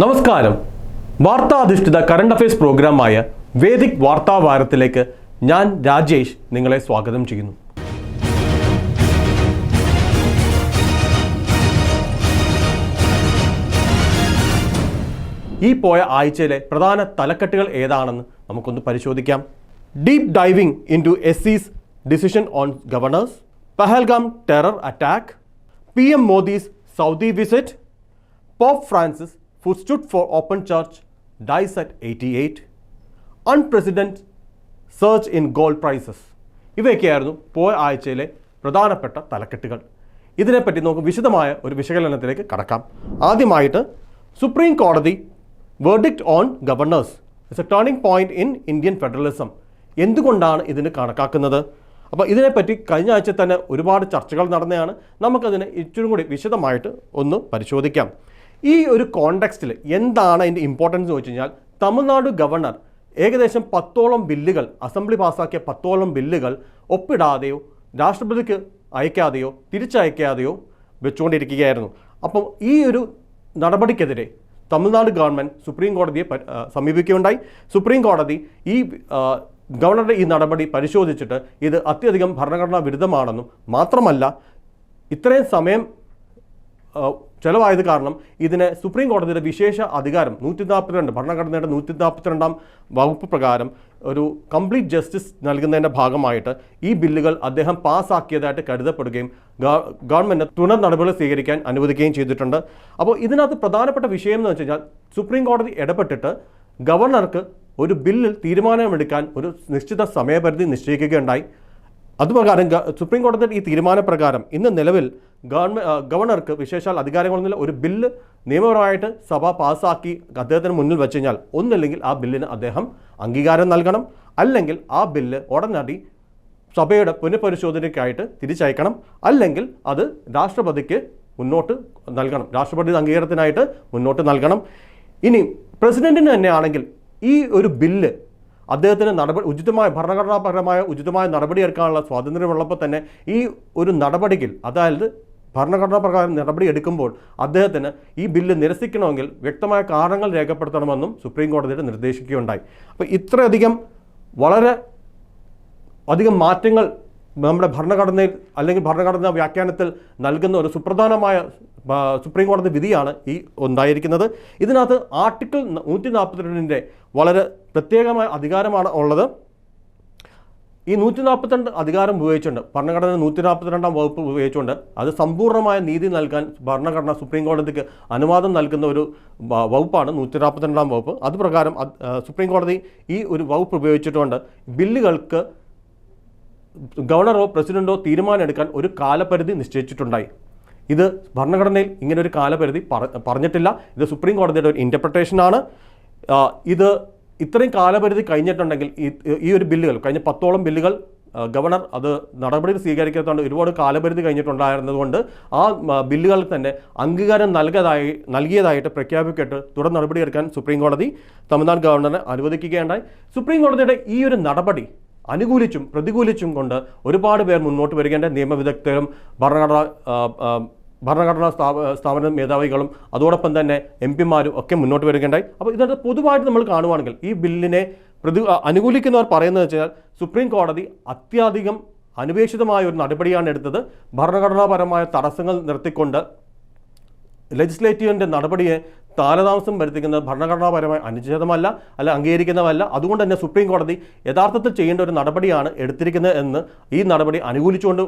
നമസ്കാരം. വാർത്താധിഷ്ഠിത current affairs പ്രോഗ്രാമായ വേദിക് വാർത്താ വാരത്തിലേക്ക് ഞാൻ രാജേഷ് നിങ്ങളെ സ്വാഗതം ചെയ്യുന്നു. ഈ പോയ ആഴ്ചയിലെ പ്രധാന തലക്കെട്ടുകൾ ഏതാണെന്ന് നമുക്കൊന്ന് പരിശോധിക്കാം. Deep diving into S C's decision on governors Pahalgam terror attack P M Modi's Saudi visit pope Francis who stood for open church dies at 88 Unprecedented surge in gold prices. ഇവയൊക്കെയായിരുന്നു പോയ ആഴ്ചയിലെ പ്രധാനപ്പെട്ട തലക്കെട്ടുകൾ. ഇതിനെപ്പറ്റി നമുക്ക് വിശദമായ ഒരു വിശകലനത്തിലേക്ക് കടക്കാം. ആദ്യമായിട്ട് സുപ്രീം കോടതി verdict on governors it's a turning point in Indian federalism എന്തുകൊണ്ടാണ് ഇതിന് കണക്കാക്കുന്നത്? അപ്പോൾ ഇതിനെപ്പറ്റി കഴിഞ്ഞ ആഴ്ച തന്നെ ഒരുപാട് ചർച്ചകൾ നടന്നതാണ്. നമുക്കതിനെ ഇച്ചിരി കൂടി വിശദമായിട്ട് ഒന്ന് പരിശോധിക്കാം. ഈ ഒരു കോണ്ടെക്സ്റ്റിൽ എന്താണ് അതിന്റെ ഇമ്പോർട്ടൻസ് എന്ന് വെച്ച് കഴിഞ്ഞാൽ തമിഴ്നാട് ഗവർണർ ഏകദേശം പത്തോളം ബില്ലുകൾ അസംബ്ലി പാസ്സാക്കിയ പത്തോളം ബില്ലുകൾ ഒപ്പിടാതെയോ രാഷ്ട്രപതിക്ക് അയക്കാതെയോ തിരിച്ചയക്കാതെയോ വെച്ചുകൊണ്ടിരിക്കുകയായിരുന്നു. അപ്പം ഈ ഒരു നടപടിക്കെതിരെ തമിഴ്നാട് ഗവൺമെന്റ് സുപ്രീം കോടതിയെ സമീപിക്കുകയുണ്ടായി. സുപ്രീം കോടതി ഈ ഗവർണറുടെ ഈ നടപടി പരിശോധിച്ചിട്ട് ഇത് അത്യധികം ഭരണഘടനാ വിരുദ്ധമാണെന്നും മാത്രമല്ല ഇത്രയും സമയം ചെലവായത് കാരണം ഇതിനെ സുപ്രീം കോടതിയുടെ വിശേഷ അധികാരം നൂറ്റി നാൽപ്പത്തിരണ്ട് ഭരണഘടനയുടെ നൂറ്റി നാൽപ്പത്തിരണ്ടാം വകുപ്പ് പ്രകാരം ഒരു കംപ്ലീറ്റ് ജസ്റ്റിസ് നൽകുന്നതിന്റെ ഭാഗമായിട്ട് ഈ ബില്ലുകൾ അദ്ദേഹം പാസ്സാക്കിയതായിട്ട് കരുതപ്പെടുകയും ഗവ- ഗവൺമെന്റ് തുടർ നടപടികൾ സ്വീകരിക്കാൻ അനുവദിക്കുകയും ചെയ്തിട്ടുണ്ട്. അപ്പോൾ ഇതിനകത്ത് പ്രധാനപ്പെട്ട വിഷയം എന്ന് വെച്ചാൽ സുപ്രീം കോടതി ഇടപെട്ടിട്ട് ഗവർണർക്ക് ഒരു ബില്ലിൽ തീരുമാനമെടുക്കാൻ ഒരു നിശ്ചിത സമയപരിധി നിശ്ചയിക്കുകയുണ്ടായി. അതുപ്രകാരം സുപ്രീം കോടതിയുടെ ഈ തീരുമാനപ്രകാരം ഇന്ന് നിലവിൽ ഗവർണർക്ക് വിശേഷാൽ അധികാരങ്ങളൊന്നുമില്ല ഒരു ബില്ല് നിയമപരമായിട്ട് സഭ പാസ്സാക്കി അദ്ദേഹത്തിന് മുന്നിൽ വെച്ച് കഴിഞ്ഞാൽ ഒന്നില്ലെങ്കിൽ ആ ബില്ലിന് അദ്ദേഹം അംഗീകാരം നൽകണം. അല്ലെങ്കിൽ ആ ബില്ല് ഉടനടി സഭയുടെ പുനഃപരിശോധനയ്ക്കായിട്ട് തിരിച്ചയക്കണം. അല്ലെങ്കിൽ അത് രാഷ്ട്രപതിക്ക് മുന്നോട്ട് നൽകണം. രാഷ്ട്രപതി അംഗീകാരത്തിനായിട്ട് മുന്നോട്ട് നൽകണം. ഇനി പ്രസിഡന്റിന് തന്നെയാണെങ്കിൽ ഈ ഒരു ബില്ല് അദ്ദേഹത്തിന് നടപടി ഉചിതമായ ഭരണഘടനാപരമായ ഉചിതമായ നടപടിയെടുക്കാനുള്ള സ്വാതന്ത്ര്യമുള്ളപ്പോൾ തന്നെ ഈ ഒരു നടപടിയിൽ അതായത് ഭരണഘടനാ പ്രകാരം നടപടി എടുക്കുമ്പോൾ അദ്ദേഹത്തിന് ഈ ബില്ല് നിരസിക്കണമെങ്കിൽ വ്യക്തമായ കാരണങ്ങൾ രേഖപ്പെടുത്തണമെന്നും സുപ്രീം കോടതിയുടെ നിർദ്ദേശിക്കുകയുണ്ടായി. അപ്പോൾ ഇത്രയധികം വളരെ അധികം മാറ്റങ്ങൾ നമ്മുടെ ഭരണഘടനയിൽ അല്ലെങ്കിൽ ഭരണഘടനാ വ്യാഖ്യാനത്തിൽ നൽകുന്ന ഒരു സുപ്രധാനമായ സുപ്രീം കോടതി വിധിയാണ് ഈ ഉണ്ടായിരിക്കുന്നത്. ഇതിനകത്ത് ആർട്ടിക്കിൾ നൂറ്റി നാൽപ്പത്തിരണ്ടിന്റെ വളരെ പ്രത്യേകമായ അധികാരമാണ് ഉള്ളത്. ഈ നൂറ്റി നാൽപ്പത്തിരണ്ട് അധികാരം ഉപയോഗിച്ചുകൊണ്ട് ഭരണഘടന നൂറ്റി നാൽപ്പത്തിരണ്ടാം വകുപ്പ് ഉപയോഗിച്ചുകൊണ്ട് അത് സമ്പൂർണമായ നീതി നൽകാൻ ഭരണഘടന സുപ്രീം കോടതിക്ക് അനുവാദം നൽകുന്ന ഒരു വകുപ്പാണ് നൂറ്റി നാൽപ്പത്തിരണ്ടാം വകുപ്പ്. അത് പ്രകാരം സുപ്രീം കോടതി ഈ ഒരു വകുപ്പ് ഉപയോഗിച്ചിട്ടുണ്ട്. ബില്ലുകൾക്ക് ഗവർണറോ പ്രസിഡന്റോ തീരുമാനമെടുക്കാൻ ഒരു കാലപരിധി നിശ്ചയിച്ചിട്ടുണ്ടായി. ഇത് ഭരണഘടനയിൽ ഇങ്ങനെ ഒരു കാലപരിധി പറഞ്ഞിട്ടില്ല. ഇത് സുപ്രീം കോടതിയുടെ ഒരു ഇന്റർപ്രിട്ടേഷനാണ് ആ, ഇത് ഇത്രയും കാലപരിധി കഴിഞ്ഞിട്ടുണ്ടെങ്കിൽ ഈ- ഒരു ബില്ലുകൾ കഴിഞ്ഞ പത്തോളം ബില്ലുകൾ ഗവർണർ അത് നടപടി സ്വീകരിക്കാത്തതുകൊണ്ട് ഒരുപാട് കാലപരിധി കഴിഞ്ഞിട്ടുണ്ടായിരുന്നതുകൊണ്ട് ആ ബില്ലുകൾക്ക് ബില്ലുകൾ തന്നെ അംഗീകാരം നൽകിയതായി നൽകിയതായിട്ട് പ്രഖ്യാപിക്കട്ട് തുടർ നടപടിയെടുക്കാൻ സുപ്രീം കോടതി തമിഴ്നാട് ഗവർണറെ അനുവദിക്കുകയുണ്ടായി. സുപ്രീം കോടതിയുടെ ഈ ഒരു നടപടി അനുകൂലിച്ചും പ്രതികൂലിച്ചും കൊണ്ട് ഒരുപാട് പേർ മുന്നോട്ട് വരികേണ്ട നിയമവിദഗ്ധരും ഭരണഘടന ഭരണഘടനാ സ്ഥാപ സ്ഥാപന മേധാവികളും അതോടൊപ്പം തന്നെ എം പിമാരും ഒക്കെ മുന്നോട്ട് വരികയുണ്ടായി. അപ്പോൾ ഇതിനകത്ത് പൊതുവായിട്ട് നമ്മൾ കാണുവാണെങ്കിൽ ഈ ബില്ലിനെ പ്രതി അനുകൂലിക്കുന്നവർ പറയുന്നത് വെച്ചാൽ സുപ്രീം കോടതി അത്യധികം അനുപേക്ഷിതമായ ഒരു നടപടിയാണ് എടുത്തത്. ഭരണഘടനാപരമായ തടസ്സങ്ങൾ നിർത്തിക്കൊണ്ട് ലെജിസ്ലേറ്റീവിന്റെ നടപടിയെ കാലതാമസം വരുത്തിക്കുന്നത് ഭരണഘടനാപരമായ അനുച്ഛേദമല്ല അല്ല അംഗീകരിക്കുന്നതല്ല. അതുകൊണ്ട് തന്നെ സുപ്രീം കോടതി യഥാർത്ഥത്തിൽ ചെയ്യേണ്ട ഒരു നടപടിയാണ് എടുത്തിരിക്കുന്നത് എന്ന് ഈ നടപടി അനുകൂലിച്ചുകൊണ്ട്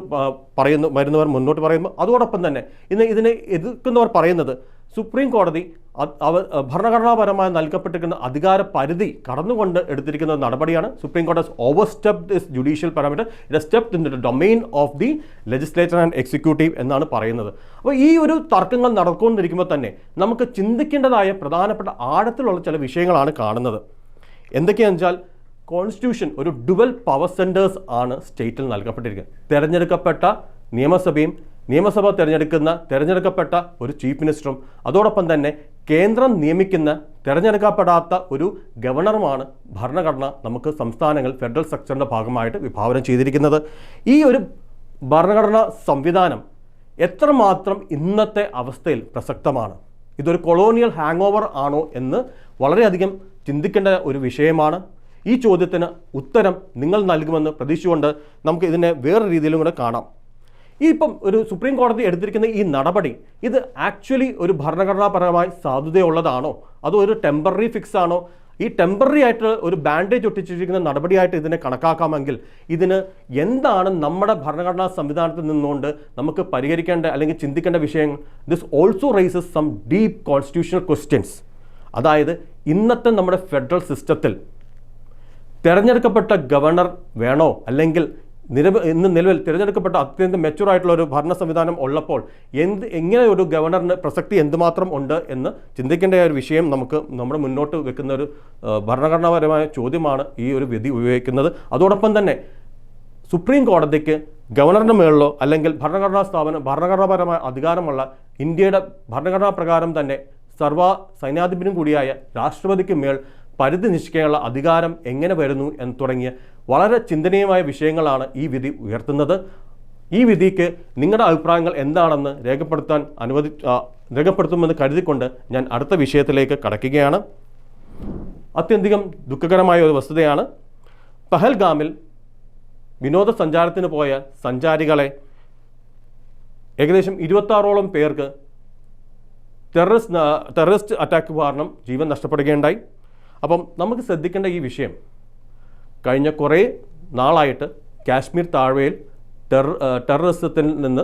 പറയുന്നു വരുന്നവർ മുന്നോട്ട് പറയുന്നു. അതോടൊപ്പം തന്നെ ഇന്ന് ഇതിനെ എതിർക്കുന്നവർ പറയുന്നത് സുപ്രീം കോടതി അവ ഭരണഘടനാപരമായി നൽകപ്പെട്ടിരിക്കുന്ന അധികാര പരിധി കടന്നുകൊണ്ട് എടുത്തിരിക്കുന്ന നടപടിയാണ് സുപ്രീം കോടതി overstep this judicial parameter it step in the domain of the legislature and executive എന്നാണ് പറയുന്നത്. അപ്പോൾ ഈ ഒരു തർക്കങ്ങൾ നടക്കൊണ്ടിരിക്കുമ്പോൾ തന്നെ നമുക്ക് ചിന്തിക്കേണ്ടതായ പ്രധാനപ്പെട്ട ആഴത്തിലുള്ള ചില വിഷയങ്ങളാണ് കാണുന്നത്. എന്തൊക്കെയാണെന്ന് വെച്ചാൽ കോൺസ്റ്റിറ്റ്യൂഷൻ ഒരു ഡുവൽ പവർ സെന്റേഴ്സ് ആണ് സ്റ്റേറ്റിൽ നൽകപ്പെട്ടിരിക്കുന്നത്. തിരഞ്ഞെടുക്കപ്പെട്ട നിയമസഭയും നിയമസഭ തിരഞ്ഞെടുക്കുന്ന തിരഞ്ഞെടുക്കപ്പെട്ട ഒരു ചീഫ് മിനിസ്റ്ററും അതോടൊപ്പം തന്നെ കേന്ദ്രം നിയമിക്കുന്ന തിരഞ്ഞെടുക്കപ്പെടാത്ത ഒരു ഗവർണറുമാണ് ഭരണഘടന നമുക്ക് സംസ്ഥാനങ്ങൾ ഫെഡറൽ സ്ട്രക്ചറിന്റെ ഭാഗമായിട്ട് വിഭാവനം ചെയ്തിരിക്കുന്നത്. ഈ ഒരു ഭരണഘടനാ സംവിധാനം എത്രമാത്രം ഇന്നത്തെ അവസ്ഥയിൽ പ്രസക്തമാണ്? ഇതൊരു കൊളോണിയൽ ഹാങ് ഓവർ ആണോ എന്ന് വളരെയധികം ചിന്തിക്കേണ്ട ഒരു വിഷയമാണ്. ഈ ചോദ്യത്തിന് ഉത്തരം നിങ്ങൾ നൽകുമെന്ന് പ്രതീക്ഷിച്ചുകൊണ്ട് നമുക്ക് ഇതിനെ വേറെ രീതിയിലും കൂടെ കാണാം. ഈ ഇപ്പം ഒരു സുപ്രീം കോടതി എടുത്തിരിക്കുന്ന ഈ നടപടി ഇത് ആക്ച്വലി ഒരു ഭരണഘടനാപരമായി സാധുതയുള്ളതാണോ? അതോ ഒരു ടെമ്പററി ഫിക്സ് ആണോ ഈ ടെമ്പററി ആയിട്ട് ഒരു ബാൻഡേജ് ഒട്ടിച്ചിരിക്കുന്ന നടപടിയായിട്ട് ഇതിനെ കണക്കാക്കാമെങ്കിൽ ഇതിന് എന്താണ് നമ്മുടെ ഭരണഘടനാ സംവിധാനത്തിൽ നിന്നുകൊണ്ട് നമുക്ക് പരിഹരിക്കേണ്ട അല്ലെങ്കിൽ ചിന്തിക്കേണ്ട വിഷയങ്ങൾ? This also raises some deep constitutional questions അതായത് ഇന്നത്തെ നമ്മുടെ ഫെഡറൽ സിസ്റ്റത്തിൽ തിരഞ്ഞെടുക്കപ്പെട്ട ഗവർണർ വേണോ? അല്ലെങ്കിൽ നിലവ് ഇന്ന് നിലവിൽ തിരഞ്ഞെടുക്കപ്പെട്ട അത്യന്തം മെച്ചൂർ ആയിട്ടുള്ള ഒരു ഭരണ സംവിധാനം ഉള്ളപ്പോൾ എന്ത് എങ്ങനെ ഒരു ഗവർണറിന് പ്രസക്തി എന്തുമാത്രം ഉണ്ട് എന്ന് ചിന്തിക്കേണ്ട ഒരു വിഷയം നമുക്ക് നമ്മുടെ മുന്നോട്ട് വെക്കുന്ന ഒരു ഭരണഘടനാപരമായ ചോദ്യമാണ് ഈ ഒരു വിധി ഉപയോഗിക്കുന്നത്. അതോടൊപ്പം തന്നെ സുപ്രീം കോടതിക്ക് ഗവർണറിന് മേളിലോ അല്ലെങ്കിൽ ഭരണഘടനാ സ്ഥാപനം ഭരണഘടനാപരമായ അധികാരമുള്ള ഇന്ത്യയുടെ ഭരണഘടനാ പ്രകാരം തന്നെ സർവ സൈന്യാധിപനും കൂടിയായ രാഷ്ട്രപതിക്ക് മേൽ പരിധി നിശ്ചയിക്കാനുള്ള അധികാരം എങ്ങനെ വരുന്നു എന്ന് തുടങ്ങിയ വളരെ ചിന്തനീയമായ വിഷയങ്ങളാണ് ഈ വിധി ഉയർത്തുന്നത്. ഈ വിധിക്ക് നിങ്ങളുടെ അഭിപ്രായങ്ങൾ എന്താണെന്ന് രേഖപ്പെടുത്താൻ അനുവദി രേഖപ്പെടുത്തുമെന്ന് കരുതിക്കൊണ്ട് ഞാൻ അടുത്ത വിഷയത്തിലേക്ക് കടക്കുകയാണ്. അത്യധികം ദുഃഖകരമായ ഒരു വസ്തുതയാണ്. പഹൽഗാമിൽ വിനോദസഞ്ചാരത്തിന് പോയ സഞ്ചാരികളെ ഏകദേശം ഇരുപത്താറോളം പേർക്ക് ടെററിസ്റ്റ് ടെററിസ്റ്റ് അറ്റാക്ക് കാരണം ജീവൻ നഷ്ടപ്പെടുകയുണ്ടായി. അപ്പം നമുക്ക് ശ്രദ്ധിക്കേണ്ട ഈ വിഷയം. കഴിഞ്ഞ കുറേ നാളായിട്ട് കാശ്മീർ താഴ്വയിൽ ടെറർ ടെററിസത്തിൽ നിന്ന്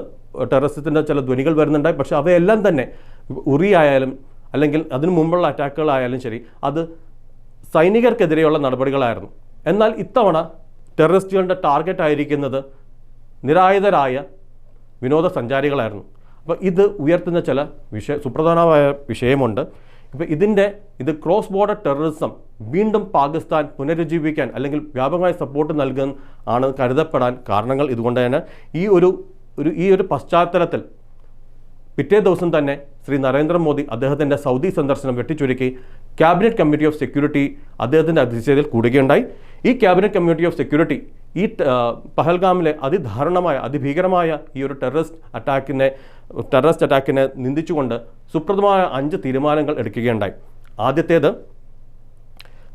ടെററിസത്തിന്റെ ചില ധ്വനികൾ വരുന്നുണ്ടായി. പക്ഷേ അവയെല്ലാം തന്നെ ഉറി ആയാലും അല്ലെങ്കിൽ അതിനു മുമ്പുള്ള അറ്റാക്കുകളായാലും ശരി അത് സൈനികർക്കെതിരെയുള്ള നടപടികളായിരുന്നു. എന്നാൽ ഇത്തവണ ടെററിസ്റ്റുകളുടെ ടാർഗറ്റ് ആയിരിക്കുന്നത് നിരായുധരായ വിനോദസഞ്ചാരികളായിരുന്നു. അപ്പോൾ ഇത് ഉയർത്തുന്ന ചില വിഷയ സുപ്രധാനമായ വിഷയമുണ്ട്. ഇപ്പോൾ ഇതിന്റെ ഇത് ക്രോസ് ബോർഡർ ടെററിസം വീണ്ടും പാകിസ്ഥാൻ പുനരുജ്ജീവിക്കാൻ അല്ലെങ്കിൽ വ്യാപകമായ സപ്പോർട്ട് നൽകുന്ന ആണ് കരുതപ്പെടാൻ കാരണങ്ങൾ ഇതുകൊണ്ട് തന്നെ. ഈ ഒരു ഒരു ഈ ഒരു പശ്ചാത്തലത്തിൽ പിറ്റേ ദിവസം തന്നെ ശ്രീ നരേന്ദ്രമോദി അദ്ദേഹത്തിന്റെ സൗദി സന്ദർശനം വെട്ടിച്ചുരുക്കി. ക്യാബിനറ്റ് കമ്മിറ്റി ഓഫ് സെക്യൂരിറ്റി അദ്ദേഹത്തിന്റെ അധ്യക്ഷതയിൽ കൂടുകയുണ്ടായി. ഈ ക്യാബിനറ്റ് കമ്മിറ്റി ഓഫ് സെക്യൂരിറ്റി ഈ പഹൽഗാമിലെ അതിദാരുണമായ അതിഭീകരമായ ഈ ഒരു ടെററിസ്റ്റ് അറ്റാക്കിനെ ടെററിസ്റ്റ് അറ്റാക്കിനെ നിന്ദിച്ചുകൊണ്ട് സുപ്രദമായ അഞ്ച് തീരുമാനങ്ങൾ എടുക്കുകയുണ്ടായി. ആദ്യത്തേത്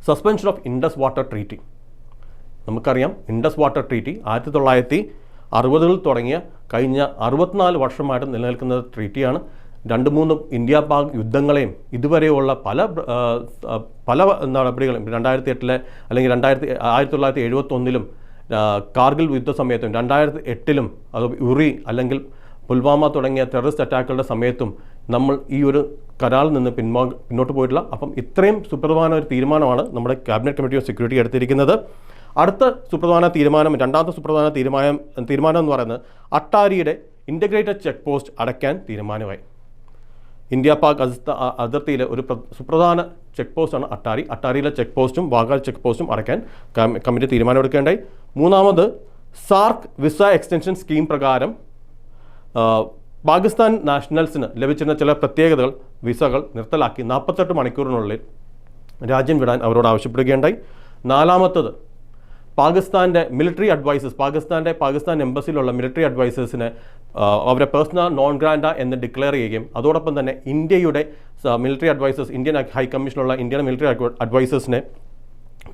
suspension of Indus water treaty നമുക്കറിയാം ഇൻഡസ് വാട്ടർ ട്രീറ്റി ആയിരത്തി തൊള്ളായിരത്തി അറുപതുകളിൽ തുടങ്ങിയ കഴിഞ്ഞ അറുപത്തിനാല് വർഷമായിട്ട് നിലനിൽക്കുന്ന ട്രീറ്റിയാണ് രണ്ട് മൂന്ന് ഇന്ത്യ പാക് യുദ്ധങ്ങളെയും ഇതുവരെയുള്ള പല പല നടപടികളും രണ്ടായിരത്തി എട്ടിലെ അല്ലെങ്കിൽ രണ്ടായിരത്തി ആയിരത്തി തൊള്ളായിരത്തി എഴുപത്തൊന്നിലും കാർഗിൽ യുദ്ധ സമയത്തും രണ്ടായിരത്തി എട്ടിലും അത് ഉറി അല്ലെങ്കിൽ പുൽവാമ തുടങ്ങിയ ടെററിസ്റ്റ് അറ്റാക്കുകളുടെ സമയത്തും നമ്മൾ ഈ ഒരു കരാറിൽ നിന്ന് പിന്മാ പിന്നോട്ട് പോയിട്ടില്ല. അപ്പം ഇത്രയും സുപ്രധാന ഒരു തീരുമാനമാണ് നമ്മുടെ ക്യാബിനറ്റ് കമ്മിറ്റി ഓഫ് സെക്യൂരിറ്റി എടുത്തിരിക്കുന്നത്. അടുത്ത സുപ്രധാന തീരുമാനം രണ്ടാമത്തെ സുപ്രധാന തീരുമാനം തീരുമാനം എന്ന് പറയുന്നത് അട്ടാരിയുടെ ഇന്റഗ്രേറ്റഡ് ചെക്ക് പോസ്റ്റ് അടയ്ക്കാൻ തീരുമാനമായി. ഇന്ത്യ പാക് അതിർത്ത- അതിർത്തിയിലെ ഒരു സുപ്രധാന ചെക്ക് പോസ്റ്റാണ് അട്ടാരി. അട്ടാരിയിലെ ചെക്ക് പോസ്റ്റും വാഗാൽ ചെക്ക് പോസ്റ്റും അടയ്ക്കാൻ കമ്മിറ്റി തീരുമാനമെടുക്കേണ്ടായി മൂന്നാമത് സാർക്ക് വിസ എക്സ്റ്റൻഷൻ സ്കീം പ്രകാരം പാകിസ്ഥാൻ നാഷണൽസിന് ലഭിച്ചിരുന്ന ചില പ്രത്യേകതകൾ വിസകൾ നിർത്തലാക്കി നാൽപ്പത്തെട്ട് മണിക്കൂറിനുള്ളിൽ രാജ്യം വിടാൻ അവരോട് ആവശ്യപ്പെടുകയുണ്ടായി. നാലാമത്തത് പാകിസ്ഥാന്റെ മിലിറ്ററി അഡ്വൈസേഴ്സ് പാകിസ്ഥാന്റെ പാകിസ്ഥാൻ എംബസിയിലുള്ള മിലിറ്ററി അഡ്വൈസേഴ്സിനെ അവരെ പേഴ്സണൽ നോൺ ഗ്രാൻഡ എന്ന് ഡിക്ലെയർ ചെയ്യുകയും അതോടൊപ്പം തന്നെ ഇന്ത്യയുടെ മിലിറ്ററി അഡ്വൈസേഴ്സ് ഇന്ത്യൻ ഹൈ കമ്മീഷനുള്ള ഇന്ത്യൻ മിലിറ്ററി അഡ്വൈസേഴ്സിനെ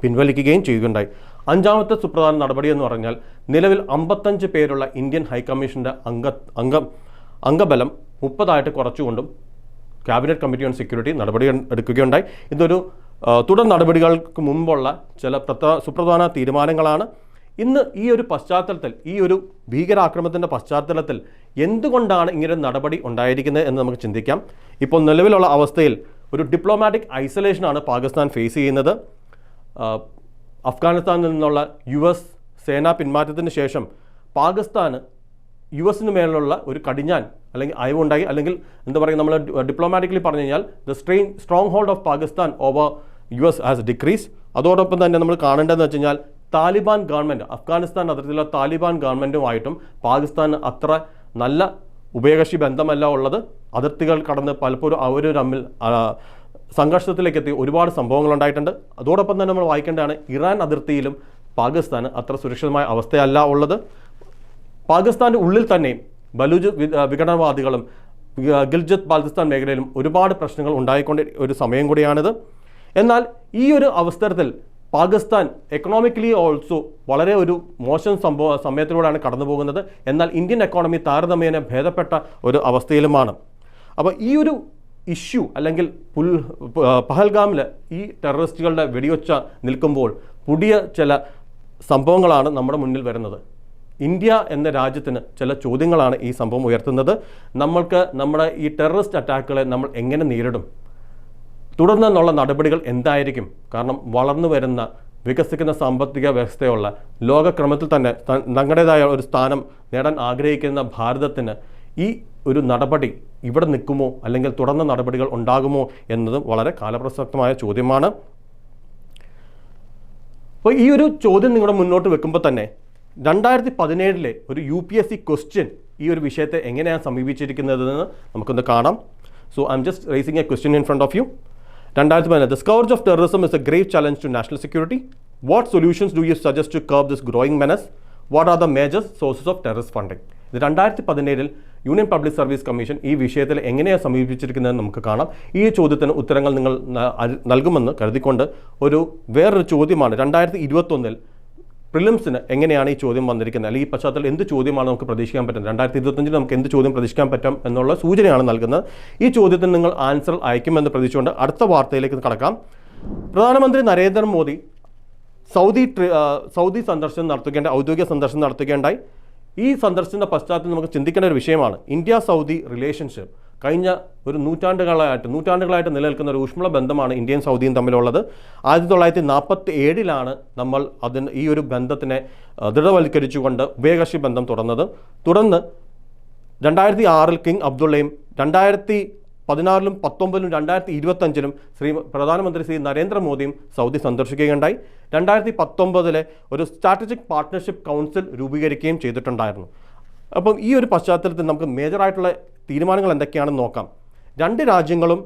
പിൻവലിക്കുകയും ചെയ്യുകയുണ്ടായി. അഞ്ചാമത്തെ സുപ്രധാന നടപടി എന്ന് പറഞ്ഞാൽ നിലവിൽ അമ്പത്തഞ്ച് പേരുള്ള ഇന്ത്യൻ ഹൈക്കമ്മീഷന്റെ അംഗ അംഗം അംഗബലം മുപ്പതായിട്ട് കുറച്ചുകൊണ്ടും ക്യാബിനറ്റ് കമ്മിറ്റി ഓൺ സെക്യൂരിറ്റി നടപടി എടുക്കുകയുണ്ടായി. ഇതൊരു തുടർ നടപടികൾക്ക് മുമ്പുള്ള ചില പ്രധാ സുപ്രധാന തീരുമാനങ്ങളാണ്. ഇന്ന് ഈ ഒരു പശ്ചാത്തലത്തിൽ ഈ ഒരു ഭീകരാക്രമണത്തിന്റെ പശ്ചാത്തലത്തിൽ എന്തുകൊണ്ടാണ് ഇങ്ങനെ നടപടി ഉണ്ടായിരിക്കുന്നത് എന്ന് നമുക്ക് ചിന്തിക്കാം. ഇപ്പോൾ നിലവിലുള്ള അവസ്ഥയിൽ ഒരു ഡിപ്ലോമാറ്റിക് ഐസൊലേഷനാണ് പാകിസ്ഥാൻ ഫേസ് ചെയ്യുന്നത്. അഫ്ഗാനിസ്ഥാനിൽ നിന്നുള്ള യു എസ് സേനാ പിന്മാറ്റത്തിന് ശേഷം പാകിസ്ഥാന് യു എസിന് മേലുള്ള ഒരു കടിഞ്ഞാൻ അല്ലെങ്കിൽ അയവുണ്ടായി. അല്ലെങ്കിൽ എന്താ പറയുക നമ്മൾ ഡിപ്ലോമാറ്റിക്കലി പറഞ്ഞു കഴിഞ്ഞാൽ the strain strong hold of Pakistan over U S has decrease അതോടൊപ്പം തന്നെ നമ്മൾ കാണേണ്ടതെന്ന് വെച്ച് കഴിഞ്ഞാൽ താലിബാൻ ഗവൺമെന്റ് അഫ്ഗാനിസ്ഥാൻ അതിർത്തിയിലുള്ള താലിബാൻ ഗവൺമെന്റുമായിട്ടും പാകിസ്ഥാൻ അത്ര നല്ല ഉഭയകക്ഷി ബന്ധമല്ല ഉള്ളത്. അതിർത്തികൾ കടന്ന് പലപ്പോഴും അവർ തമ്മിൽ സംഘർഷത്തിലേക്ക് എത്തി ഒരുപാട് സംഭവങ്ങൾ ഉണ്ടായിട്ടുണ്ട്. അതോടൊപ്പം തന്നെ നമ്മൾ വായിക്കേണ്ടതാണ് ഇറാൻ അതിർത്തിയിലും പാകിസ്ഥാന് അത്ര സുരക്ഷിതമായ അവസ്ഥയല്ല ഉള്ളത്. പാകിസ്ഥാന്റെ ഉള്ളിൽ തന്നെയും ബലൂജ് വിഘടനവാദികളും ഗിൽജത്ത് ബാൽത്തിസ്ഥാൻ മേഖലയിലും ഒരുപാട് പ്രശ്നങ്ങൾ ഉണ്ടായിക്കൊണ്ട് ഒരു സമയം കൂടിയാണിത്. എന്നാൽ ഈ ഒരു അവസരത്തിൽ പാകിസ്ഥാൻ എക്കണോമിക്കലി ഓൾസോ വളരെ ഒരു മോശം സംഭവ സമയത്തിലൂടെയാണ് കടന്നു പോകുന്നത് എന്നാൽ ഇന്ത്യൻ എക്കോണമി താരതമ്യേന ഭേദപ്പെട്ട ഒരു അവസ്ഥയിലുമാണ്. അപ്പോൾ ഈ ഒരു ഇഷ്യൂ അല്ലെങ്കിൽ പുൽ പഹൽഗാമിൽ ഈ ടെററിസ്റ്റുകളുടെ വെടിയൊച്ച നിൽക്കുമ്പോൾ പുതിയ ചില സംഭവങ്ങളാണ് നമ്മുടെ മുന്നിൽ വരുന്നത്. ഇന്ത്യ എന്ന രാജ്യത്തിന് ചില ചോദ്യങ്ങളാണ് ഈ സംഭവം ഉയർത്തുന്നത്. നമ്മൾക്ക് നമ്മുടെ ഈ ടെററിസ്റ്റ് അറ്റാക്കുകളെ നമ്മൾ എങ്ങനെ നേരിടും? തുടർന്നുള്ള നടപടികൾ എന്തായിരിക്കും? കാരണം വളർന്നു വരുന്ന വികസിക്കുന്ന സാമ്പത്തിക വ്യവസ്ഥയുള്ള ലോകക്രമത്തിൽ തന്നെ തങ്ങളുടേതായ ഒരു സ്ഥാനം നേടാൻ ആഗ്രഹിക്കുന്ന ഭാരതത്തിന് ഈ ഒരു നടപടി ഇവിടെ നിൽക്കുമോ? അല്ലെങ്കിൽ തുടർന്ന നടപടികൾ ഉണ്ടാകുമോ എന്നതും വളരെ കാലപ്രസക്തമായ ചോദ്യമാണ്. അപ്പോൾ ഈ ഒരു ചോദ്യം നിങ്ങളുടെ മുന്നോട്ട് വെക്കുമ്പോൾ തന്നെ രണ്ടായിരത്തി പതിനേഴിലെ ഒരു U P S C question ഈ ഒരു വിഷയത്തെ എങ്ങനെയാണ് സമീപിച്ചിരിക്കുന്നതെന്ന് നമുക്കൊന്ന് കാണാം. So I'm just raising a question in front of you രണ്ടായിരത്തി പതിനെട്ട് the scourge of terrorism is a grave challenge to national security what solutions do you suggest to curb this growing menace what are the major sources of terrorist funding ഇത് രണ്ടായിരത്തി പതിനേഴിൽ union public service commission ഈ വിഷയത്തിൽ എങ്ങനെയാണ് സമീപിച്ചിരിക്കുന്നതെന്ന് നമുക്ക് കാണാം. ഈ ചോദ്യത്തിന് ഉത്തരങ്ങൾ നിങ്ങൾ നൽകുമെന്ന് കരുതിക്കൊണ്ട് ഒരു വേറൊരു ചോദ്യമാണ്. രണ്ടായിരത്തി ഇരുപത്തൊന്നിൽ പ്രിലിംസിന് എങ്ങനെയാണ് ഈ ചോദ്യം വന്നിരിക്കുന്നത്? അല്ലെങ്കിൽ ഈ പശ്ചാത്തലത്തിൽ എന്ത് ചോദ്യമാണ് നമുക്ക് പ്രതീക്ഷിക്കാൻ പറ്റുന്നത്? രണ്ടായിരത്തി ഇരുപത്തഞ്ചിൽ നമുക്ക് എന്ത് ചോദ്യം പ്രതീക്ഷിക്കാൻ പറ്റും എന്നുള്ള സൂചനയാണ് നൽകുന്നത്. ഈ ചോദ്യത്തിന് നിങ്ങൾ ആൻസർ അയക്കുമെന്ന് പ്രതീക്ഷിച്ചുകൊണ്ട് അടുത്ത വാർത്തയിലേക്ക് കടക്കാം. പ്രധാനമന്ത്രി നരേന്ദ്രമോദി സൗദി സൗദി സന്ദർശനം നടത്തുകയുണ്ടായി ഔദ്യോഗിക സന്ദർശനം നടത്തുകയുണ്ടായി. ഈ സന്ദർശനത്തിന്റെ പശ്ചാത്തലത്തിൽ നമുക്ക് ചിന്തിക്കേണ്ട ഒരു വിഷയമാണ് ഇന്ത്യ സൗദി റിലേഷൻഷിപ്പ് കഴിഞ്ഞ ഒരു നൂറ്റാണ്ടുകളായിട്ട് നൂറ്റാണ്ടുകളായിട്ട് നിലനിൽക്കുന്ന ഒരു ഊഷ്മള ബന്ധമാണ് ഇന്ത്യയും സൗദിയും തമ്മിലുള്ളത്. ആയിരത്തി തൊള്ളായിരത്തി നാൽപ്പത്തി ഏഴിലാണ് നമ്മൾ അതിന് ഈ ഒരു ബന്ധത്തിനെ ദൃഢവൽക്കരിച്ചുകൊണ്ട് ഉഭയകക്ഷി ബന്ധം തുറന്നത് തുടർന്ന് രണ്ടായിരത്തി ആറിൽ കിങ് അബ്ദുള്ളയും രണ്ടായിരത്തി പതിനാറിലും പത്തൊമ്പതിലും രണ്ടായിരത്തി ഇരുപത്തഞ്ചിലും ശ്രീ പ്രധാനമന്ത്രി ശ്രീ നരേന്ദ്രമോദിയും സൗദി സന്ദർശിക്കുകയുണ്ടായി. രണ്ടായിരത്തി പത്തൊമ്പതിലെ ഒരു സ്ട്രാറ്റജിക് പാർട്ട്ണർഷിപ്പ് കൗൺസിൽ രൂപീകരിക്കുകയും ചെയ്തിട്ടുണ്ടായിരുന്നു. അപ്പം ഈ ഒരു പശ്ചാത്തലത്തിൽ നമുക്ക് മേജറായിട്ടുള്ള തീരുമാനങ്ങൾ എന്തൊക്കെയാണെന്ന് നോക്കാം. രണ്ട് രാജ്യങ്ങളും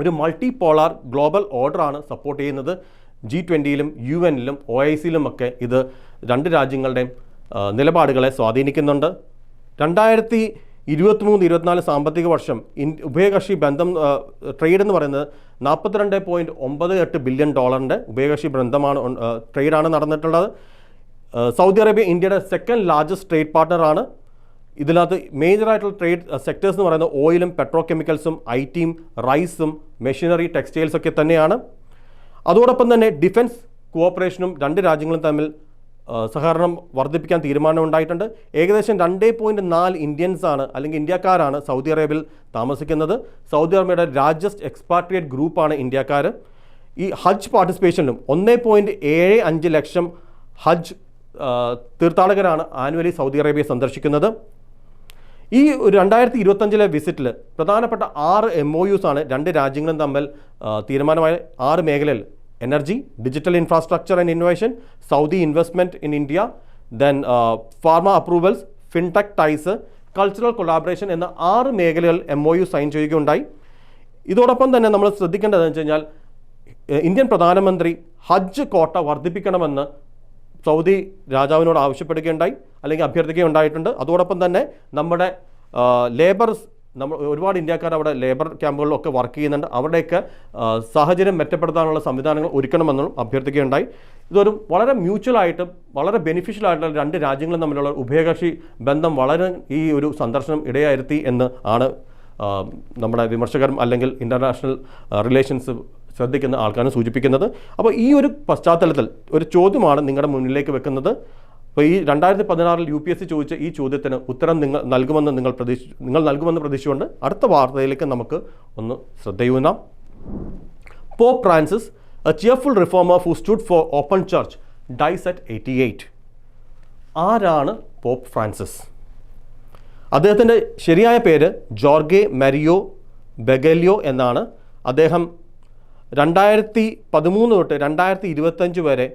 ഒരു മൾട്ടി പോളാർ ഗ്ലോബൽ ഓർഡറാണ് സപ്പോർട്ട് ചെയ്യുന്നത്. ജി ട്വന്റിയിലും യു എന്നിലും ഒ ഐ സിയിലുമൊക്കെ ഇത് രണ്ട് രാജ്യങ്ങളുടെയും നിലപാടുകളെ സ്വാധീനിക്കുന്നുണ്ട്. രണ്ടായിരത്തി ഇരുപത്തിമൂന്ന് ഇരുപത്തിനാല് സാമ്പത്തിക വർഷം ഇൻ ഉഭയകക്ഷി ബന്ധം ട്രേഡ് എന്ന് പറയുന്നത് നാൽപ്പത്തിരണ്ട് പോയിന്റ് ഒമ്പത് എട്ട് ബില്യൺ ഡോളറിന്റെ ഉഭയകക്ഷി ബന്ധമാണ് ട്രേഡാണ് നടന്നിട്ടുള്ളത്. സൗദി അറേബ്യ ഇന്ത്യയുടെ സെക്കൻഡ് ലാർജസ്റ്റ് ട്രേഡ് പാർട്ണറാണ് ഇതിനകത്ത് മേജറായിട്ടുള്ള ട്രേഡ് സെക്ടേഴ്സ് എന്ന് പറയുന്നത് ഓയിലും പെട്രോ കെമിക്കൽസും ഐ ടിയും റൈസും മെഷീനറി ടെക്സ്റ്റൈൽസ് ഒക്കെ തന്നെയാണ്. അതോടൊപ്പം തന്നെ ഡിഫൻസ് കോഓപ്പറേഷനും രണ്ട് രാജ്യങ്ങളും തമ്മിൽ സഹകരണം വർദ്ധിപ്പിക്കാൻ തീരുമാനമുണ്ടായിട്ടുണ്ട് ഏകദേശം രണ്ടേ പോയിന്റ് നാല് ഇന്ത്യൻസാണ് അല്ലെങ്കിൽ ഇന്ത്യക്കാരാണ് സൗദി അറേബ്യയിൽ താമസിക്കുന്നത്. സൗദി അറേബ്യയുടെ ലാർജസ്റ്റ് എക്സ്പാട്രിയേറ്റ് ഗ്രൂപ്പാണ് ഇന്ത്യക്കാർ ഈ ഹജ്ജ് പാർട്ടിസിപ്പേഷനിലും ഒന്നേ പോയിന്റ് ഏഴ് അഞ്ച് ലക്ഷം ഹജ്ജ് തീർത്ഥാടകരാണ് ആനുവലി സൗദി അറേബ്യയെ സന്ദർശിക്കുന്നത്. ഈ ഒരു രണ്ടായിരത്തി ഇരുപത്തഞ്ചിലെ വിസിറ്റിൽ പ്രധാനപ്പെട്ട ആറ് എം ഒ യുസ് ആണ് രണ്ട് രാജ്യങ്ങളും തമ്മിൽ തീരുമാനമായ ആറ് മേഖലയിൽ. Energy digital infrastructure and innovation Saudi investment in India then pharma approvals fintech ties cultural collaboration എന്ന ആറ് മേഖലകൾ എം ഒ യു സൈൻ ചെയ്യുകയുണ്ടായി. ഇതോടൊപ്പം തന്നെ നമ്മൾ ശ്രദ്ധിക്കേണ്ടതെന്ന് വെച്ച് കഴിഞ്ഞാൽ ഇന്ത്യൻ പ്രധാനമന്ത്രി ഹജ്ജ് കോട്ട വർദ്ധിപ്പിക്കണമെന്ന് സൗദി രാജാവിനോട് ആവശ്യപ്പെടുകയുണ്ടായി അല്ലെങ്കിൽ അഭ്യർത്ഥിക്കുകയുണ്ടായിട്ടുണ്ട്. അതോടൊപ്പം തന്നെ നമ്മുടെ ലേബർ നമ്മൾ ഒരുപാട് ഇന്ത്യക്കാർ അവിടെ ലേബർ ക്യാമ്പുകളിലൊക്കെ വർക്ക് ചെയ്യുന്നുണ്ട്. അവിടെയൊക്കെ സാഹചര്യം മെച്ചപ്പെടുത്താനുള്ള സംവിധാനങ്ങൾ ഒരുക്കണമെന്നും അഭ്യർത്ഥിക്കുകയുണ്ടായി. ഇതൊരു വളരെ മ്യൂച്വൽ ആയിട്ടും വളരെ ബെനിഫിഷ്യൽ ആയിട്ടുള്ള രണ്ട് രാജ്യങ്ങളും തമ്മിലുള്ള ഉഭയകക്ഷി ബന്ധം വളരെ ഈ ഒരു സന്ദർശനം ഇടയായിരുത്തി എന്ന് ആണ് നമ്മുടെ വിമർശകരും അല്ലെങ്കിൽ ഇന്റർനാഷണൽ റിലേഷൻസ് ശ്രദ്ധിക്കുന്ന ആൾക്കാരും സൂചിപ്പിക്കുന്നത്. അപ്പോൾ ഈ ഒരു പശ്ചാത്തലത്തിൽ ഒരു ചോദ്യമാണ് നിങ്ങളുടെ മുന്നിലേക്ക് വെക്കുന്നത്. അപ്പോൾ ഈ രണ്ടായിരത്തി പതിനാറിൽ യു പി എസ് സി ചോദിച്ച ഈ ചോദ്യത്തിന് ഉത്തരം നിങ്ങൾ നൽകുമെന്ന് നിങ്ങൾ പ്രതീക്ഷ നിങ്ങൾ നൽകുമെന്ന് പ്രതീക്ഷിച്ചുകൊണ്ട് അടുത്ത വാർത്തയിലേക്ക് നമുക്ക് ഒന്ന് ശ്രദ്ധയൂന്നാം. Pope Francis a cheerful reformer who stood for open church dies at eighty eight ആരാണ് പോപ്പ് ഫ്രാൻസിസ് അദ്ദേഹത്തിന്റെ ശരിയായ പേര് ജോർഗെ മരിയോ ബെഗലിയോ എന്നാണ്. അദ്ദേഹം രണ്ടായിരത്തി പതിമൂന്ന് തൊട്ട് രണ്ടായിരത്തി ഇരുപത്തഞ്ച് വരെ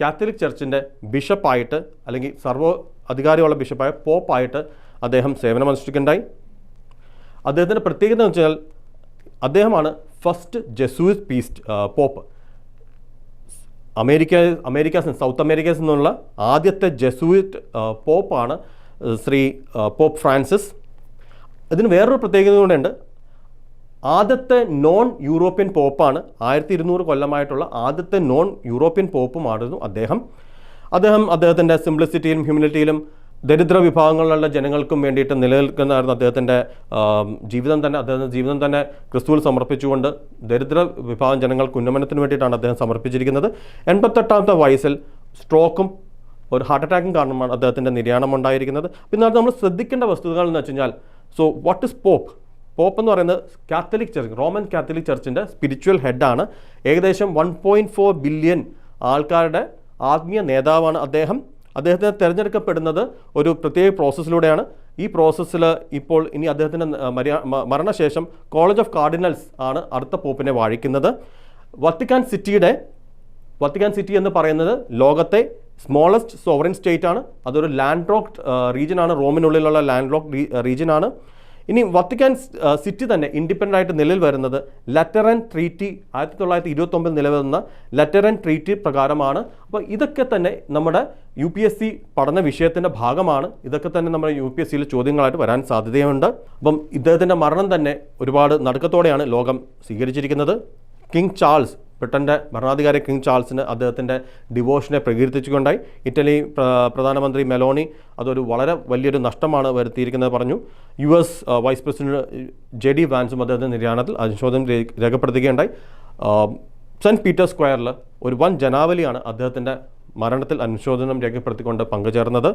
കാത്തലിക് ചർച്ചിന്റെ ബിഷപ്പായിട്ട് അല്ലെങ്കിൽ സർവോ അധികാരമുള്ള ബിഷപ്പായ പോപ്പായിട്ട് അദ്ദേഹം സേവനമനുഷ്ഠിക്കുകയുണ്ടായി അദ്ദേഹത്തിന്റെ പ്രത്യേകത എന്ന് വെച്ചാൽ അദ്ദേഹമാണ് first Jesuit priest pope America Americas south അമേരിക്കയിൽ നിന്നുള്ള ആദ്യത്തെ ജെസൂയിറ്റ് പോപ്പാണ് ശ്രീ പോപ്പ് ഫ്രാൻസിസ് ഇതിന് വേറൊരു പ്രത്യേകത കൂടെയുണ്ട്. ആദ്യത്തെ നോൺ യൂറോപ്യൻ പോപ്പാണ് ആയിരത്തി ഇരുന്നൂറ് കൊല്ലമായിട്ടുള്ള ആദ്യത്തെ നോൺ യൂറോപ്യൻ പോപ്പുമായിരുന്നു അദ്ദേഹം. അദ്ദേഹം അദ്ദേഹത്തിന്റെ സിംപ്ലിസിറ്റിയിലും ഹ്യൂമിനിറ്റിയിലും ദരിദ്ര വിഭാഗങ്ങളിലുള്ള ജനങ്ങൾക്കും വേണ്ടിയിട്ട് നിലനിൽക്കുന്നതായിരുന്നു അദ്ദേഹത്തിന്റെ ജീവിതം തന്നെ. അദ്ദേഹത്തിന്റെ ജീവിതം തന്നെ ക്രിസ്തുവിൽ സമർപ്പിച്ചുകൊണ്ട് ദരിദ്ര വിഭാഗം ജനങ്ങൾക്ക് ഉന്നമനത്തിന് വേണ്ടിയിട്ടാണ് അദ്ദേഹം സമർപ്പിച്ചിരിക്കുന്നത്. എൺപത്തെട്ടാമത്തെ വയസ്സിൽ സ്ട്രോക്കും ഒരു ഹാർട്ട് അറ്റാക്കും കാരണമാണ് അദ്ദേഹത്തിന്റെ നിര്യാണം ഉണ്ടായിരിക്കുന്നത് പിന്നെ നമ്മൾ ശ്രദ്ധിക്കേണ്ട വസ്തുതകൾ എന്ന് വെച്ച് കഴിഞ്ഞാൽ so what is pope pope എന്ന് പറയുന്നത് കാത്തലിക് ചർച്ച് റോമൻ കാത്തലിക് ചർച്ചിന്റെ സ്പിരിച്വൽ ഹെഡാണ് ഏകദേശം വൺ പോയിന്റ് ഫോർ ബില്യൺ ആൾക്കാരുടെ ആത്മീയ നേതാവാണ് അദ്ദേഹം. അദ്ദേഹത്തിന് തിരഞ്ഞെടുക്കപ്പെടുന്നത് ഒരു പ്രത്യേക പ്രോസസ്സിലൂടെയാണ് ഈ പ്രോസസ്സിൽ ഇപ്പോൾ ഇനി അദ്ദേഹത്തിന്റെ മരണശേഷം കോളേജ് ഓഫ് കാർഡിനൽസ് ആണ് അടുത്ത പോപ്പിനെ വാഴിക്കുന്നത്. വത്തിക്കാൻ സിറ്റിയുടെ വത്തിക്കാൻ സിറ്റി എന്ന് പറയുന്നത് ലോകത്തെ സ്മോളസ്റ്റ് സോവറിൻ സ്റ്റേറ്റ് ആണ്. അതൊരു ലാൻഡ് ലോക്ഡ് റീജിയൻ ആണ്. റോമിനുള്ളിലുള്ള ലാൻഡ് ലോക്ഡ് റീജിയൻ ആണ്. ഇനി വത്തിക്കാൻ സിറ്റി തന്നെ ഇൻഡിപെൻഡന്റ് ആയിട്ട് നിലവിൽ വരുന്നത് ലറ്ററൻ ട്രീറ്റി ആയിരത്തി തൊള്ളായിരത്തി ഇരുപത്തൊമ്പതിൽ നിലവിലുന്ന ലറ്ററൻ ട്രീറ്റി പ്രകാരമാണ്. അപ്പോൾ ഇതൊക്കെ തന്നെ നമ്മുടെ യു പി എസ് സി പഠന വിഷയത്തിന്റെ ഭാഗമാണ്. ഇതൊക്കെ തന്നെ നമ്മുടെ യു പി എസ് സിയിൽ ചോദ്യങ്ങളായിട്ട് വരാൻ സാധ്യതയുണ്ട്. അപ്പം ഇദ്ദേഹത്തിന്റെ മരണം തന്നെ ഒരുപാട് നടുക്കത്തോടെയാണ് ലോകം സ്വീകരിച്ചിരിക്കുന്നത്. കിങ് ചാൾസ് ബ്രിട്ടന്റെ ഭരണാധികാരി കിങ് ചാൾസിന് അദ്ദേഹത്തിന്റെ ഡിവോഷനെ പ്രകീർത്തിച്ചുകൊണ്ടായി. ഇറ്റലി പ്രധാനമന്ത്രി മെലോണി അതൊരു വളരെ വലിയൊരു നഷ്ടമാണ് വരുത്തിയിരിക്കുന്നത് പറഞ്ഞു. U S vice president J D വാൻസും അദ്ദേഹത്തിന്റെ നിര്യാണത്തിൽ അനുശോചനം രേഖപ്പെടുത്തുകയുണ്ടായി. സെന്റ് പീറ്റേഴ്സ് സ്ക്വയറിൽ ഒരു വൻ ജനാവലിയാണ് അദ്ദേഹത്തിന്റെ മരണത്തിൽ അനുശോചനം രേഖപ്പെടുത്തിക്കൊണ്ട് പങ്കുചേർന്നത്.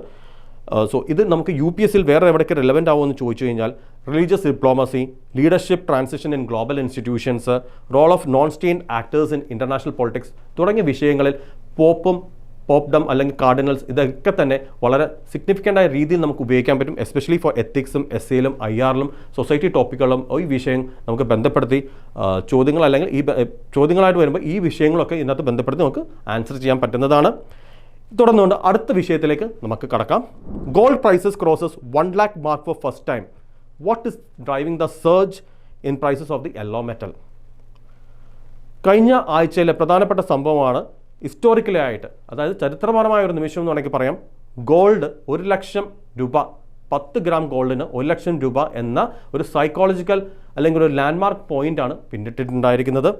സോ ഇത് നമുക്ക് യു പി എസിൽ വേറെ എവിടെയൊക്കെ റിലവന്റ് ആവുമെന്ന് ചോദിച്ചു കഴിഞ്ഞാൽ religious diplomacy leadership transition in global institutions role of non state actors in international politics തുടങ്ങിയ വിഷയങ്ങളിൽ പോപ്പും പോപ്ഡം അല്ലെങ്കിൽ കാർഡിനൽസ് ഇതൊക്കെ തന്നെ വളരെ സിഗ്നിഫിക്കന്റായ രീതിയിൽ നമുക്ക് ഉപയോഗിക്കാൻ പറ്റും എസ്പെഷ്യലി ഫോർ എത്തിക്സും എസ് എയിലും ഐ ആറിലും സൊസൈറ്റി ടോപ്പിക്കുകളും ഈ വിഷയം നമുക്ക് ബന്ധപ്പെടുത്തി ചോദ്യങ്ങൾ അല്ലെങ്കിൽ ഈ ചോദ്യങ്ങളായിട്ട് വരുമ്പോൾ ഈ വിഷയങ്ങളൊക്കെ ഇതിനകത്ത് ബന്ധപ്പെടുത്തി നമുക്ക് ആൻസർ ചെയ്യാൻ പറ്റുന്നതാണ്. തുടർന്നുകൊണ്ട് അടുത്ത വിഷയത്തിലേക്ക് നമുക്ക് കടക്കാം. Gold prices crosses one lakh mark for first time what is driving the surge in prices of the yellow metal കഴിഞ്ഞ ആഴ്ചയിലെ പ്രധാനപ്പെട്ട സംഭവമാണ് ഹിസ്റ്റോറിക്കലി ആയിട്ട് അതായത് ചരിത്രപരമായ ഒരു നിമിഷം എന്ന് വേണമെങ്കിൽ പറയാം. ഗോൾഡ് ഒരു ലക്ഷം രൂപ പത്ത് ഗ്രാം ഗോൾഡിന് ഒരു ലക്ഷം രൂപ എന്ന ഒരു സൈക്കോളജിക്കൽ അല്ലെങ്കിൽ ഒരു ലാൻഡ്മാർക്ക് പോയിന്റാണ് പിന്നിട്ടിട്ടുണ്ടായിരിക്കുന്നത്.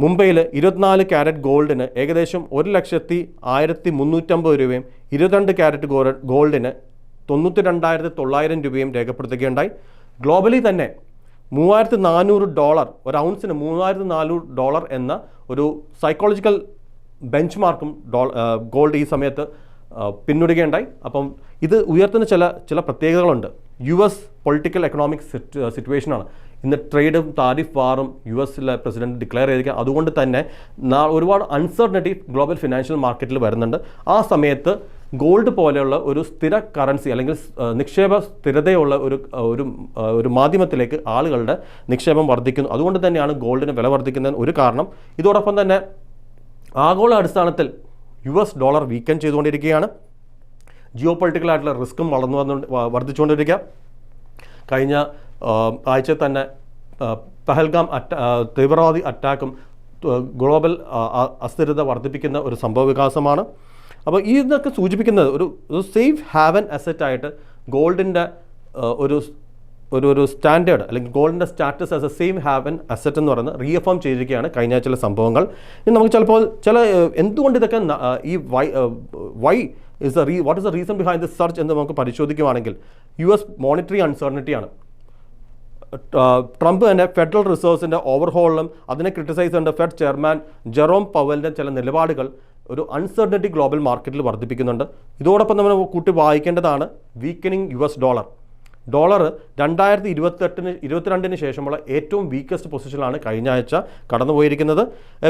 മുംബൈയിൽ ഇരുപത്തിനാല് ക്യാരറ്റ് ഗോൾഡിന് ഏകദേശം ഒരു ലക്ഷത്തി ആയിരത്തി മുന്നൂറ്റമ്പത് രൂപയും ഇരുപത്തിരണ്ട് ക്യാരറ്റ് ഗോൾഡിന് തൊണ്ണൂറ്റി രണ്ടായിരത്തി തൊള്ളായിരം രൂപയും രേഖപ്പെടുത്തുകയുണ്ടായി. ഗ്ലോബലി തന്നെ മൂവായിരത്തി നാനൂറ് ഡോളർ ഒരു ഔൺസിന് മൂവായിരത്തി നാനൂറ് ഡോളർ എന്ന ഒരു സൈക്കോളജിക്കൽ ബെഞ്ച് മാർക്കും ഡോ ഗോൾഡ് ഈ സമയത്ത് പിന്നിടുകയുണ്ടായി അപ്പം ഇത് ഉയർത്തുന്ന ചില ചില പ്രത്യേകതകളുണ്ട്. യു എസ് പൊളിറ്റിക്കൽ എക്കണോമിക് സിറ്റുവേഷനാണ് ഇന്ന് ട്രേഡും താരിഫ് വാറും യു എസിലെ പ്രസിഡന്റ് ഡിക്ലെയർ ചെയ്തിരിക്കുക. അതുകൊണ്ട് തന്നെ ഒരുപാട് അൺസർട്ടനിറ്റി ഗ്ലോബൽ ഫിനാൻഷ്യൽ മാർക്കറ്റിൽ വരുന്നുണ്ട്. ആ സമയത്ത് ഗോൾഡ് പോലെയുള്ള ഒരു സ്ഥിര കറൻസി അല്ലെങ്കിൽ നിക്ഷേപ സ്ഥിരതയുള്ള ഒരു ഒരു ഒരു മാധ്യമത്തിലേക്ക് ആളുകളുടെ നിക്ഷേപം വർദ്ധിക്കുന്നു. അതുകൊണ്ട് തന്നെയാണ് ഗോൾഡിന് വില വർദ്ധിക്കുന്നതിന് ഒരു കാരണം. ഇതോടൊപ്പം തന്നെ ആഗോള അടിസ്ഥാനത്തിൽ യു എസ് ഡോളർ വീക്കൻ ചെയ്തുകൊണ്ടിരിക്കുകയാണ്. ജിയോ പൊളിറ്റിക്കൽ ആയിട്ടുള്ള റിസ്ക്കും വളർന്നു വന്നു വർദ്ധിച്ചുകൊണ്ടിരിക്കുക. കഴിഞ്ഞ ആഴ്ച തന്നെ പഹൽഗാം അറ്റ തീവ്രവാദി അറ്റാക്കും ഗ്ലോബൽ അസ്ഥിരത വർദ്ധിപ്പിക്കുന്ന ഒരു സംഭവ വികാസമാണ് അപ്പോൾ ഇതൊക്കെ സൂചിപ്പിക്കുന്നത് ഒരു സേഫ് ഹാവൻ അസറ്റായിട്ട് ഗോൾഡിന്റെ ഒരു ഒരു ഒരു സ്റ്റാൻഡേർഡ് അല്ലെങ്കിൽ ഗോൾഡിന്റെ status as a safe haven asset എന്ന് പറയുന്നത് റീഅഫോം ചെയ്തിരിക്കുകയാണ് കഴിഞ്ഞ ചില സംഭവങ്ങൾ. ഇനി നമുക്ക് ചിലപ്പോൾ ചില എന്തുകൊണ്ട് ഇതൊക്കെ ഈ why why is the re what is the reason behind the surge എന്ന് നമുക്ക് പരിശോധിക്കുകയാണെങ്കിൽ യു എസ് മോണിറ്ററി അൺസർണിറ്റിയാണ് ട്രംപ് തന്നെ ഫെഡറൽ റിസർവ്സിന്റെ ഓവർഹോളിലും അതിനെ ക്രിട്ടിസൈസ് ചെയ്യേണ്ട ഫെഡ് ചെയർമാൻ ജെറോം പവലിന്റെ ചില നിലപാടുകൾ ഒരു അൺസർട്ടനിറ്റി ഗ്ലോബൽ മാർക്കറ്റിൽ വർദ്ധിപ്പിക്കുന്നുണ്ട്. ഇതോടൊപ്പം നമ്മൾ കൂട്ടി വായിക്കേണ്ടതാണ് weakening U S dollar dollar രണ്ടായിരത്തി ഇരുപത്തെട്ടിന് ഇരുപത്തിരണ്ടിന് ശേഷമുള്ള ഏറ്റവും വീക്കസ്റ്റ് പൊസിഷനിലാണ് കഴിഞ്ഞ ആഴ്ച കടന്നുപോയിരിക്കുന്നത്.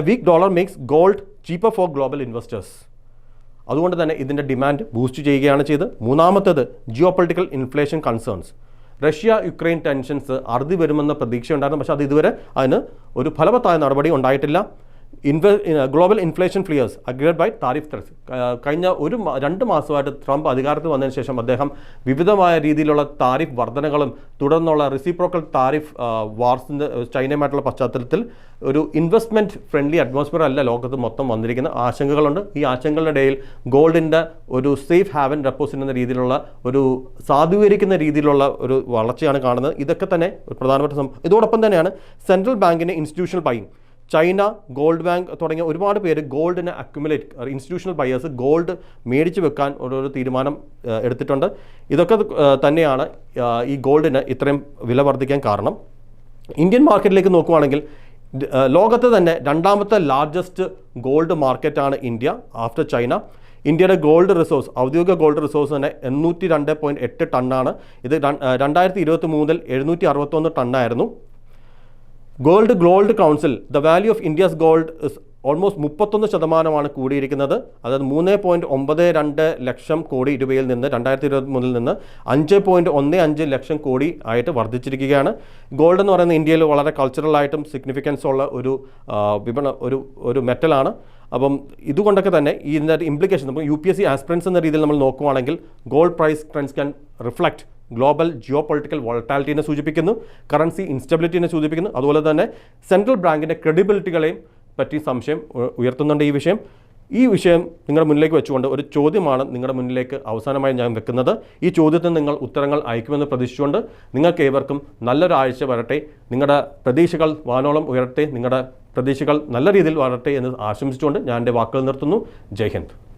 Weak dollar makes gold cheaper for global investors അതുകൊണ്ട് തന്നെ ഇതിന്റെ ഡിമാൻഡ് ബൂസ്റ്റ് ചെയ്യുകയാണ് ചെയ്ത് മൂന്നാമത്തേത് geopolitical inflation concerns Russia Ukraine tensions അറുതി വരുമെന്ന പ്രതീക്ഷയുണ്ടായിരുന്നു. പക്ഷേ അത് ഇതുവരെ അതിന് ഒരു ഫലവത്തായ നടപടി ഉണ്ടായിട്ടില്ല. ഇൻവെ global inflation fears agreed by tariff threats. കഴിഞ്ഞ ഒരു രണ്ട് മാസമായിട്ട് ട്രംപ് അധികാരത്തിൽ വന്നതിന് ശേഷം അദ്ദേഹം വിവിധമായ രീതിയിലുള്ള താരിഫ് വർധനകളും തുടർന്നുള്ള റെസിപ്രോക്കൽ താരിഫ് വാർസിന്റെ ചൈനയുമായിട്ടുള്ള പശ്ചാത്തലത്തിൽ ഒരു ഇൻവെസ്റ്റ്മെന്റ് ഫ്രണ്ട്ലി അറ്റ്മോസ്ഫിയർ അല്ല ലോകത്ത് മൊത്തം വന്നിരിക്കുന്ന ആശങ്കകളുണ്ട്. ഈ ആശങ്കകളുടെ ഇടയിൽ ഗോൾഡിന്റെ ഒരു സേഫ് ഹാവൻ ഡെപ്പോസിറ്റ് എന്ന രീതിയിലുള്ള ഒരു സാധൂകരിക്കുന്ന രീതിയിലുള്ള ഒരു വളർച്ചയാണ് കാണുന്നത്. ഇതൊക്കെ തന്നെ പ്രധാനപ്പെട്ട സംഭവം. ഇതോടൊപ്പം തന്നെയാണ് സെൻട്രൽ ബാങ്കിന്റെ institutional buying China gold bank തുടങ്ങിയ ഒരുപാട് പേര് ഗോൾഡിനെ അക്യുമുലേറ്റ് ഇൻസ്റ്റിറ്റ്യൂഷണൽ ബയേഴ്സ് ഗോൾഡ് മേടിച്ച് വെക്കാൻ ഓരോരോ തീരുമാനം എടുത്തിട്ടുണ്ട്. ഇതൊക്കെ തന്നെയാണ് ഈ ഗോൾഡിന് ഇത്രയും വില വർദ്ധിക്കാൻ കാരണം. ഇന്ത്യൻ മാർക്കറ്റിലേക്ക് നോക്കുവാണെങ്കിൽ ലോകത്തെ തന്നെ രണ്ടാമത്തെ ലാർജസ്റ്റ് ഗോൾഡ് മാർക്കറ്റാണ് ഇന്ത്യ ആഫ്റ്റർ ചൈന. ഇന്ത്യയുടെ ഗോൾഡ് റിസോഴ്സ് ഔദ്യോഗിക ഗോൾഡ് റിസോഴ്സ് തന്നെ എണ്ണൂറ്റി രണ്ട് പോയിന്റ് എട്ട് ടണ്ണാണ്. ഇത് രണ്ടായിരത്തി ഇരുപത്തി മൂന്നിൽ എഴുന്നൂറ്റി അറുപത്തൊന്ന് ടണ്ണായിരുന്നു. Gold gold council the value of India's gold almost മുപ്പത്തൊന്ന് ശതമാനമാണ് കൂടിയിരിക്കുന്നത്. അതായത് മൂന്ന് പോയിന്റ് ഒമ്പത് രണ്ട് ലക്ഷം കോടി രൂപയിൽ നിന്ന് രണ്ടായിരത്തി ഇരുപത്തി മൂന്നിൽ നിന്ന് അഞ്ച് പോയിന്റ് ഒന്ന് അഞ്ച് ലക്ഷം കോടി ആയിട്ട് വർദ്ധിച്ചിരിക്കുകയാണ്. ഗോൾഡ് എന്ന് പറയുന്നത് ഇന്ത്യയിൽ വളരെ കൾച്ചറലായിട്ടും സിഗ്നിഫിക്കൻസ് ഉള്ള ഒരു വിപണ ഒരു ഒരു മെറ്റലാണ് അപ്പം ഇതുകൊണ്ടൊക്കെ തന്നെ ഇതിന്റെ ഇംപ്ലിക്കേഷൻ നമുക്ക് U P S C aspirants എന്ന രീതിയിൽ നമ്മൾ നോക്കുവാണെങ്കിൽ gold price trends can reflect global geopolitical വോളറ്റാലിറ്റിനെ സൂചിപ്പിക്കുന്നു കറൻസി ഇൻസ്റ്റബിലിറ്റിനെ സൂചിപ്പിക്കുന്നു. അതുപോലെ തന്നെ സെൻട്രൽ ബാങ്കിന്റെ ക്രെഡിബിലിറ്റികളെയും പറ്റി സംശയം ഉയർത്തുന്നുണ്ട് ഈ വിഷയം. ഈ വിഷയം നിങ്ങളുടെ മുന്നിലേക്ക് വെച്ചുകൊണ്ട് ഒരു ചോദ്യമാണ് നിങ്ങളുടെ മുന്നിലേക്ക് അവസാനമായി ഞാൻ വെക്കുന്നത്. ഈ ചോദ്യത്തിന് നിങ്ങൾ ഉത്തരങ്ങൾ അയക്കുമെന്ന് പ്രതീക്ഷിച്ചുകൊണ്ട് നിങ്ങൾക്ക് ഏവർക്കും നല്ലൊരാഴ്ച വരട്ടെ. നിങ്ങളുടെ പ്രതീക്ഷകൾ വാനോളം ഉയരട്ടെ. നിങ്ങളുടെ പ്രതീക്ഷകൾ നല്ല രീതിയിൽ വളരട്ടെ എന്ന് ആശംസിച്ചുകൊണ്ട് ഞാൻ എന്റെ വാക്കുകൾ നിർത്തുന്നു. ജയ് ഹിന്ദ്.